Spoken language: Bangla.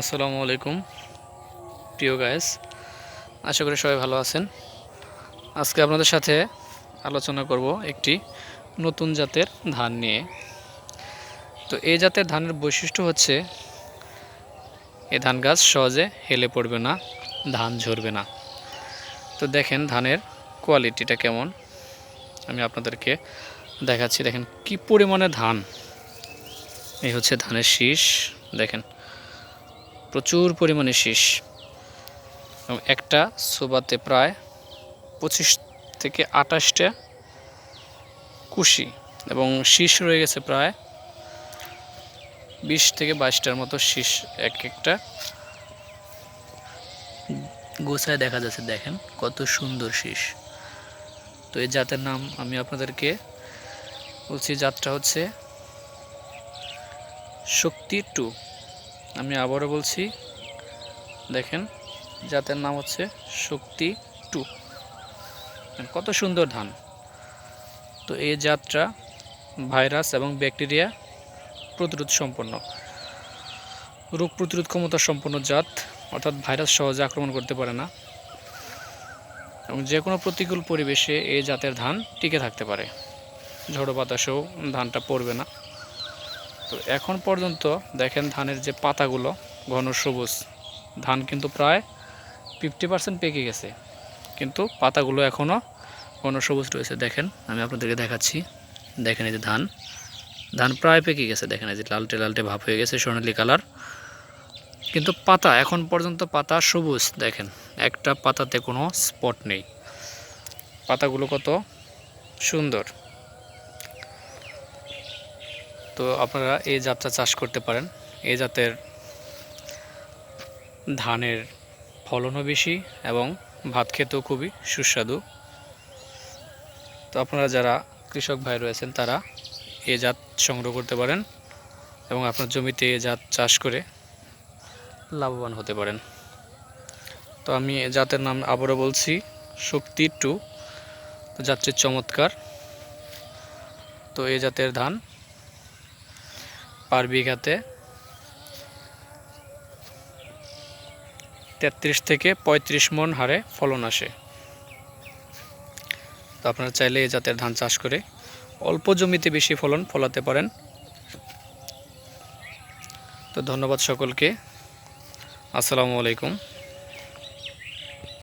আসসালামু আলাইকুম। প্রিয় গায়েস আশা করি সবাই ভালো আছেন। আজকে আপনাদের সাথে আলোচনা করব একটি নতুন জাতের ধান নিয়ে। তো এই জাতের ধানের বৈশিষ্ট্য হচ্ছে এই ধান গাছ সহজে হেলে পড়বে না, ধান ঝরবে না। তো দেখেন ধানের কোয়ালিটিটা কেমন। আমি আপনাদেরকে দেখাচ্ছি, দেখেন কি পরিমাণে ধান। এই হচ্ছে ধানের শীষ, দেখেন। প্রচুর পরিমাণে শীষ। এবং একটা সোবাতে প্রায় পঁচিশ থেকে আঠাশটা কুশি। এবং শীষ রয়ে গেছে প্রায় বিশ থেকে বাইশটার মতো শীষ এক একটা গোছায় দেখা যাচ্ছে। দেখেন কত সুন্দর শীষ। তো এই জাতের নাম আমি আপনাদেরকে বলছি, জাতটা হচ্ছে শক্তি টু। আমি আবারও বলছি, দেখেন, জাতের নাম হচ্ছে শক্তি টু। কত সুন্দর ধান। তো এই জাতটা ভাইরাস এবং ব্যাকটেরিয়া প্রতিরোধ সম্পন্ন। রোগ প্রতিরোধ ক্ষমতা সম্পন্ন জাত, অর্থাৎ ভাইরাস সহজে আক্রমণ করতে পারে না। এবং যে কোনো প্রতিকূল পরিবেশে এই জাতের ধান টিকে থাকতে পারে। ঝড়ো বাতাসেও ধানটা পড়বে না। তো এখন পর্যন্ত দেখেন ধানের যে পাতাগুলো, ঘন সবুজ, ধান কিন্তু প্রায় ফিফটি পার্সেন্ট পেকে গেছে। কিন্তু পাতাগুলো এখনও ঘন সবুজ রয়েছে। দেখেন, আমি আপনাদেরকে দেখাচ্ছি। দেখেন এই যে ধান। ধান প্রায় পেকে গেছে। দেখেন এই যে লালটে লালটে ভাব হয়ে গেছে সোনালি কালার। কিন্তু পাতা, এখন পর্যন্ত পাতা সবুজ। দেখেন, একটা পাতাতে কোনো স্পট নেই। পাতাগুলো কত সুন্দর। তো আপনারা এই জাতটা চাষ করতে পারেন। এই জাতের ধানের ফলনও বেশি এবং ভাত খেতেও খুবই সুস্বাদু। তো আপনারা যারা কৃষক ভাই রয়েছেন, তারা এ জাত সংগ্রহ করতে পারেন এবং আপনার জমিতে এ জাত চাষ করে লাভবান হতে পারেন। তো আমি এ জাতের নাম আবারও বলছি, শক্তি টু। জাতটি চমৎকার। তো এ জাতের ধান পার বিঘাতে তেত্রিশ থেকে পঁয়ত্রিশ মন হারে ফলন আসে। তো আপনারা চাইলে এই জাতের ধান চাষ করে অল্প জমিতে বেশি ফলন ফলাতে পারেন। তো ধন্যবাদ সকলকে। আসসালামু আলাইকুম।